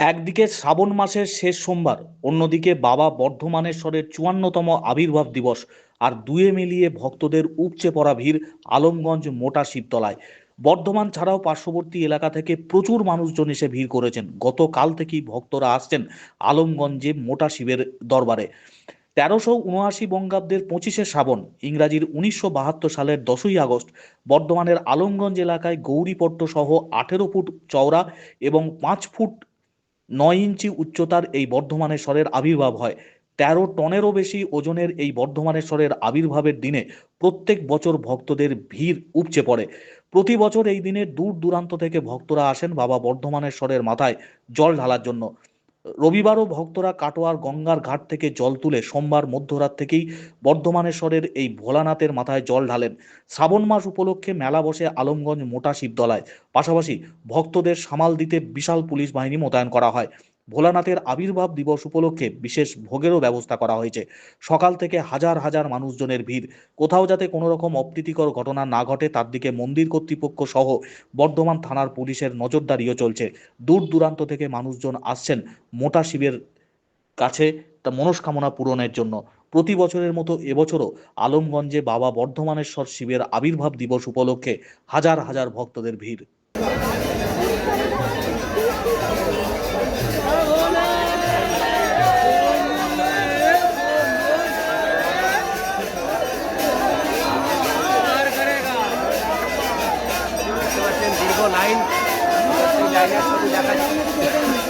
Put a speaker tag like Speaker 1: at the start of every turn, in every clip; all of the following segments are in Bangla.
Speaker 1: একদিকে শ্রাবণ মাসের শেষ সোমবার, অন্যদিকে বাবা বর্ধমানেশ্বরের চুয়ান্নতম আবির্ভাব দিবস আর দুয়ে মিলিয়ে ভক্তদের উপচে পড়া ভিড় আলমগঞ্জ মোটা শিবতলায়। বর্ধমান ছাড়াও পার্শ্ববর্তী এলাকা থেকে প্রচুর মানুষজন এসে ভিড় করেছেন। গতকাল থেকেই ভক্তরা আসছেন আলমগঞ্জে মোটা শিবের দরবারে। তেরোশো উনআশি বঙ্গাব্দের পঁচিশে শ্রাবণ, ইংরাজির উনিশশো বাহাত্তর সালের দশই আগস্ট, বর্ধমানের আলমগঞ্জ এলাকায় গৌরীপট্ট সহ আঠেরো ফুট চওড়া এবং পাঁচ ফুট নয় ইঞ্চি উচ্চতার এই বর্ধমানেশ্বরের আবির্ভাব হয়। তেরো টনেরও বেশি ওজনের এই বর্ধমানেশ্বরের আবির্ভাবের দিনে প্রত্যেক বছর ভক্তদের ভিড় উপচে পড়ে। প্রতি বছর এই দিনে দূর দূরান্ত থেকে ভক্তরা আসেন বাবা বর্ধমানেশ্বরের মাথায় জল ঢালার জন্য। রবিবারও ভক্তরা কাটোয়ার গঙ্গার ঘাট থেকে জল তুলে সোমবার মধ্যরাত থেকেই বর্ধমানেশ্বরের এই ভোলানাথের মাথায় জল ঢালেন। শ্রাবণ মাস উপলক্ষে মেলা বসে আলমগঞ্জ মোটা শিবদলায়। পাশাপাশি ভক্তদের সামাল দিতে বিশাল পুলিশ বাহিনী মোতায়েন করা হয়। ভোলানাথের আবির্ভাব দিবস উপলক্ষে বিশেষ ভোগেরও ব্যবস্থা করা হয়েছে। সকাল থেকে হাজার হাজার মানুষজনের ভিড়। কোথাও যাতে কোনো রকম অপ্রীতিকর ঘটনা না ঘটে, তার দিকে মন্দির কর্তৃপক্ষ সহ বর্ধমান থানার পুলিশের নজরদারিও চলছে। দূর দূরান্ত থেকে মানুষজন আসছেন মোটা শিবের কাছে তা মনস্কামনা পূরণের জন্য। প্রতি বছরের মতো এবছরও আলমগঞ্জে বাবা বর্ধমানেশ্বর শিবের আবির্ভাব দিবস উপলক্ষে হাজার হাজার ভক্তদের ভিড়।
Speaker 2: এই লাইনের সাথে দেখা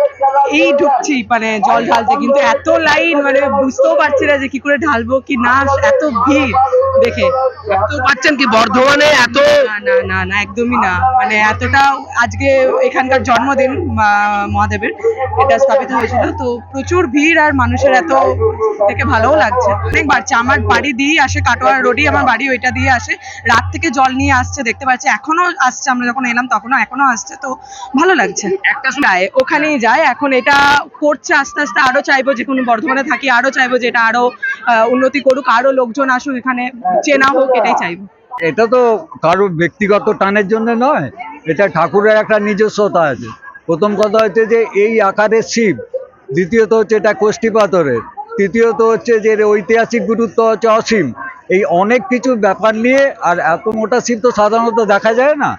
Speaker 3: এই ঢুকছি মানে জল ঢালতে। কিন্তু এত লাইন মানে বুঝতেও পারছি না যে কি করে ঢালবো কি না এত ভিড়। দেখে
Speaker 2: পাচ্ছেন কি বর্ধমানে এত
Speaker 3: না না না একদমই না। মানে এতটা আজকে এখানকার জন্মদিন মহাদেবের এটা স্থাপিত হয়েছিল। তো প্রচুর ভিড় আর মানুষের এত দেখে ভালোও লাগছে। অনেক বাড়ছে আমার বাড়ি দিয়ে আসে কাটোয়া রোডই আমার বাড়ি ওইটা দিয়ে আসে। রাত থেকে জল নিয়ে আসছে দেখতে পাচ্ছি এখনও আসছে। আমরা যখন এলাম তখনও এখনও আসছে তো ভালো লাগছে। একটা যায় ওখানেই যায় এখন এটা করছে আস্তে আস্তে, আরও চাইব যে কোনো বর্ধমানে থাকি, আরও চাইব যে এটা আরও উন্নতি করুক, আরও লোকজন আসুক এখানে, চেনা হোক, এটাই চাইব।
Speaker 4: এটা তো কারোর ব্যক্তিগত টানের জন্য নয়, এটা ঠাকুরের একটা নিজস্বতা আছে। প্রথম কথা হচ্ছে যে এই আকারের শিব, দ্বিতীয়ত হচ্ছে এটা কোষ্ঠী পাথরের, তৃতীয়ত হচ্ছে যে ঐতিহাসিক গুরুত্ব হচ্ছে অসীম। এই অনেক কিছু ব্যাপার নিয়ে আর এত মোটা শিব তো সাধারণত দেখা যায় না,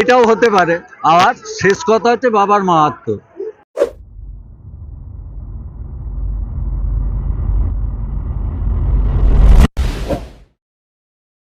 Speaker 4: এটাও হতে পারে। আর শেষ কথা হচ্ছে বাবার মাহাত্ম।